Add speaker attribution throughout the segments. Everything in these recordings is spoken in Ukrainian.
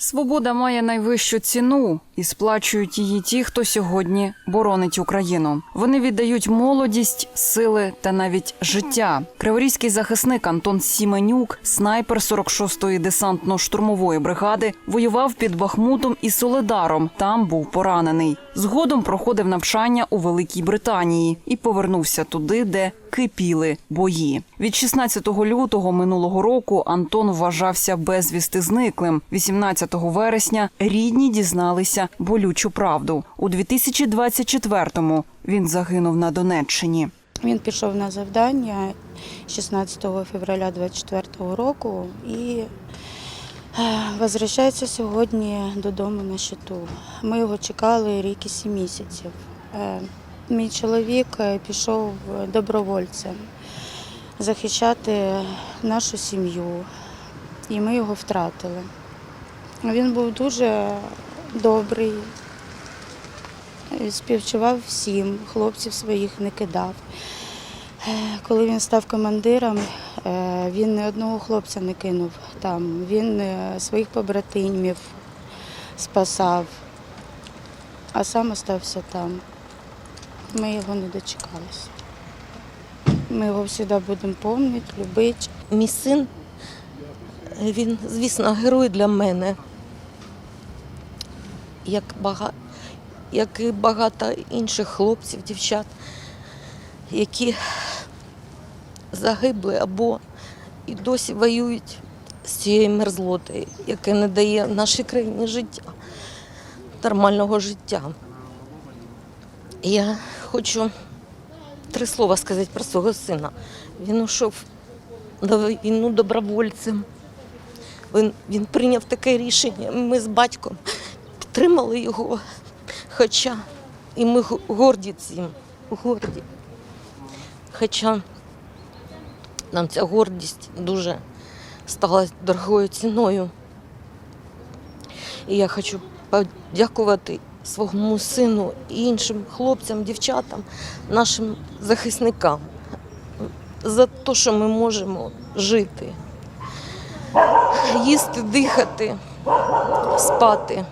Speaker 1: Свобода має найвищу ціну і сплачують її ті, хто сьогодні боронить Україну. Вони віддають молодість, сили та навіть життя. Криворізький захисник Антон Сіменюк, снайпер 46-ї десантно-штурмової бригади, воював під Бахмутом і Соледаром. Там був поранений. Згодом проходив навчання у Великій Британії і повернувся туди, де кипіли бої. Від 16 лютого минулого року Антон вважався безвісти зниклим. 18 вересня рідні дізналися болючу правду. У 2024-му він загинув на Донеччині.
Speaker 2: Він пішов на завдання 16 февраля 24 року і е, возвращається сьогодні додому на щиту. Ми його чекали рік і сім місяців. Е, Мій чоловік е, пішов добровольцем захищати нашу сім'ю, і ми його втратили. Він був дуже добрий, співчував всім, хлопців своїх не кидав. Е, Коли він став командиром, е, він не одного хлопця не кинув там. Він е, своїх побратимів спасав, а сам остався там. Ми його не дочекалися. Ми його завжди будемо пам'ятати, любити.
Speaker 3: Мій син, він, звісно, герой для мене. Як, бага... як і багато інших хлопців, дівчат, які загибли або і досі воюють з цією мерзлотою, яка не дає нашій країні життя, нормального життя. Я хочу три слова сказати про свого сина. Він ушов на війну добровольцем. Він, він прийняв таке рішення. Ми з батьком підтримали його. Хоча і ми горді цим, горді. Хоча нам ця гордість дуже стала дорогою ціною. І я хочу подякувати своєму сину і іншим хлопцям, дівчатам, нашим захисникам за те, що ми можемо жити, їсти, дихати, спати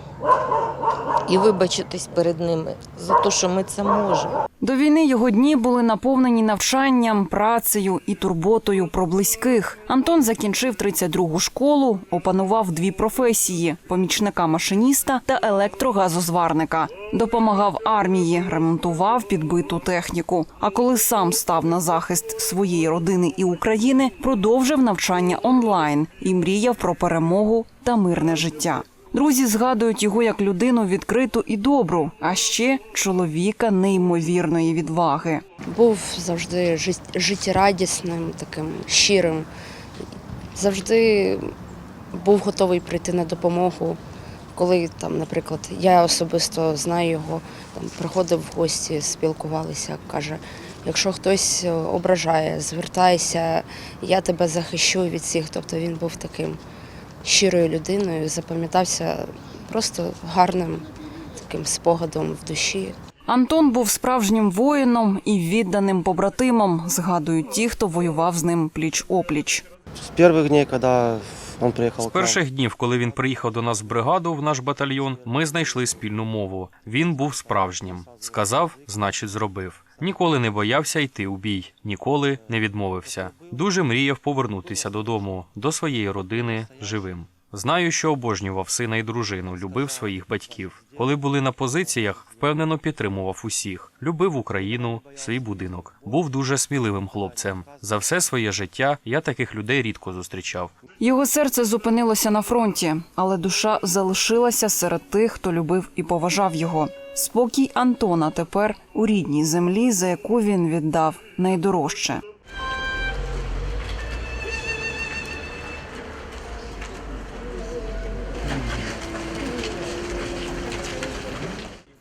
Speaker 3: і вибачитись перед ними за те, що ми це можемо.
Speaker 1: До війни його дні були наповнені навчанням, працею і турботою про близьких. Антон закінчив 32-гу школу, опанував дві професії: помічника машиніста та електрогазозварника. Допомагав армії, ремонтував підбиту техніку. А коли сам став на захист своєї родини і України, продовжив навчання онлайн і мріяв про перемогу та мирне життя. Друзі згадують його як людину відкриту і добру, а ще чоловіка неймовірної відваги.
Speaker 4: був завжди життєрадісним, таким щирим. Завжди був готовий прийти на допомогу, коли там, наприклад, я особисто знаю його, там приходив в гості, спілкувалися, каже: якщо хтось е, ображає, звертайся, я тебе захищу від всіх. Тобто він був таким щирою людиною, запам'ятався просто гарним таким спогадом в душі.
Speaker 1: Антон був справжнім воїном і відданим побратимом, згадують ті, хто воював з ним пліч опліч.
Speaker 5: С первых дней, когда он приехал
Speaker 6: З перших днів, коли він приїхав до нас в бригаду, в наш батальйон, ми знайшли спільну мову. Він був справжнім. Сказав, значить, зробив. Ніколи не боявся йти у бій, ніколи не відмовився. Дуже мріяв повернутися додому, до своєї родини живим. Знаю, що обожнював сина і дружину, любив своїх батьків. Коли були на позиціях, впевнено підтримував усіх, любив Україну, свій будинок. Був дуже сміливим хлопцем. За все своє життя я таких людей рідко зустрічав.
Speaker 1: Його серце зупинилося на фронті, але душа залишилася серед тих, хто любив і поважав його. Спокій Антона тепер у рідній землі, за яку він віддав найдорожче.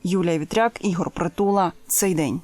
Speaker 1: Юлія Вітряк, Ігор Притула. Цей день.